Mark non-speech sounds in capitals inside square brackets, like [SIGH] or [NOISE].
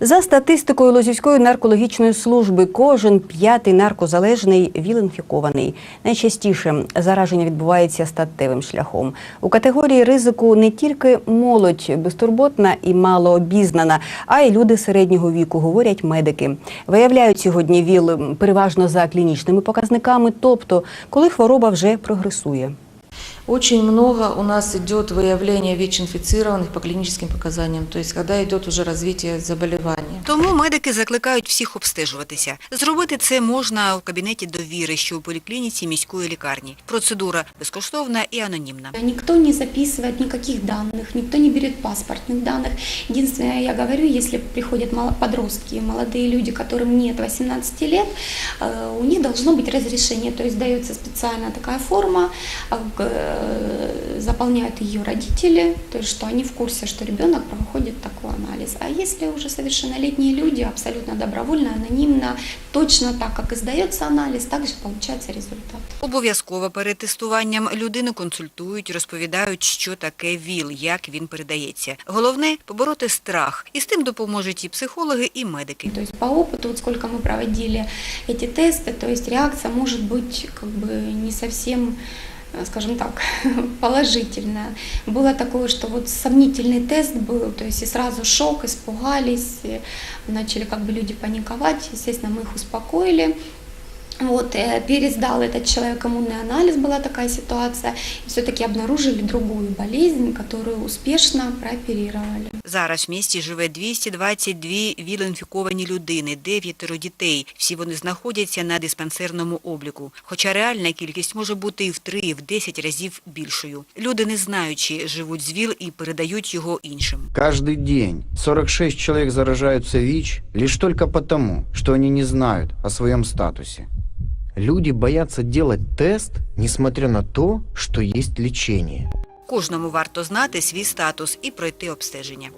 За статистикою Лозівської наркологічної служби, кожен п'ятий наркозалежний ВІЛ-інфікований. Найчастіше зараження відбувається статевим шляхом. У категорії ризику не тільки молодь безтурботна і малообізнана, а й люди середнього віку, говорять медики. Виявляють сьогодні ВІЛ переважно за клінічними показниками, тобто коли хвороба вже прогресує. Очень много у нас идет выявление ВИЧ-инфицированных по клиническим показаниям, то есть когда идет уже развитие заболевания. Тому медики закликають всіх обстежуватися. Зробити це можна у кабінеті довіри, що у поліклініці міської лікарні. Процедура безкоштовна і анонімна. Никто не записывает никаких данных, никто не берет паспортных данных. Единственное, я говорю, если приходят мало- подростки, молодые люди, которым нет 18 лет, э, у них должно быть разрешение, то есть дается специальная такая форма, э, г- э, заполняют ее родители, то есть что они в курсе, что ребенок проходит такой анализ. А если уже совершеннолетние люди, абсолютно добровольно, анонимно, точно так, как и сдается анализ, также получается результат. Обов'язково перед тестуванням людину консультують, розповідають, що таке ВІЛ, як він передається. Головне – побороти страх. І з тим допоможуть і психологи, і медики. То есть по опыту, вот сколько мы проводили эти тесты, то есть реакция может быть как бы не совсем э, скажем так, [LAUGHS] положительная. Было такое, что вот сомнительный тест был, то есть и сразу шок, испугались, начали как бы люди паниковать, естественно, мы их успокоили. Вот, э, пересдал этот человек иммунный анализ, была такая ситуация, и все-таки обнаружили другую болезнь, которую успешно прооперировали. Зараз в місті живе 222 ВІЛ-інфіковані людини, дев'ятеро дітей. Всі вони знаходяться на диспансерному обліку. Хоча реальна кількість може бути і в три, і в 10 разів більшою. Люди, не знаючи, живуть з ВІЛ і передають його іншим. Каждый день 46 человек заражаются ВИЧ лишь только потому, что они не знают о своем статусе. Люди боятся делать тест, несмотря на то, что есть лечение. Кожному варто знати свій статус і пройти обстеження.